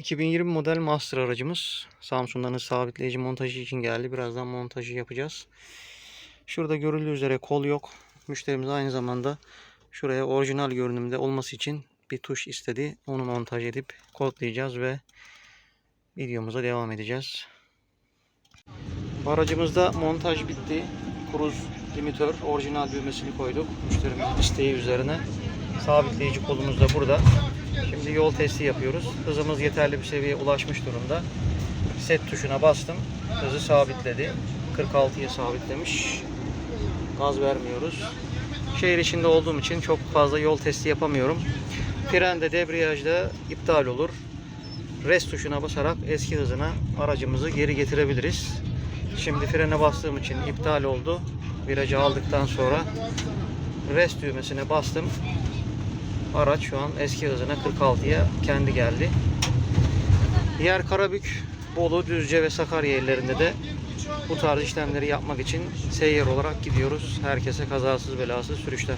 2020 model Master aracımız. Samsun'dan sabitleyici montajı için geldi. Birazdan montajı yapacağız. Şurada görüldüğü üzere kol yok. Müşterimiz aynı zamanda şuraya orijinal görünümde olması için bir tuş istedi. Onu montaj edip kodlayacağız ve videomuza devam edeceğiz. Aracımızda montaj bitti. Kruz limitör orijinal düğmesini koyduk. Müşterimizin isteği üzerine. Sabitleyici kolumuz da burada. Şimdi yol testi yapıyoruz. Hızımız yeterli bir seviyeye ulaşmış durumda. Set tuşuna bastım. Hızı sabitledi. 46'ya sabitlemiş. Gaz vermiyoruz. Şehir içinde olduğum için çok fazla yol testi yapamıyorum. Frende, debriyajda iptal olur. Rest tuşuna basarak eski hızına aracımızı geri getirebiliriz. Şimdi frene bastığım için iptal oldu. Virajı aldıktan sonra rest düğmesine bastım. Araç şu an eski hızına 46'ya kendi geldi. Diğer Karabük, Bolu, Düzce ve Sakarya illerinde de bu tarz işlemleri yapmak için seyyar olarak gidiyoruz. Herkese kazasız belasız sürüşler.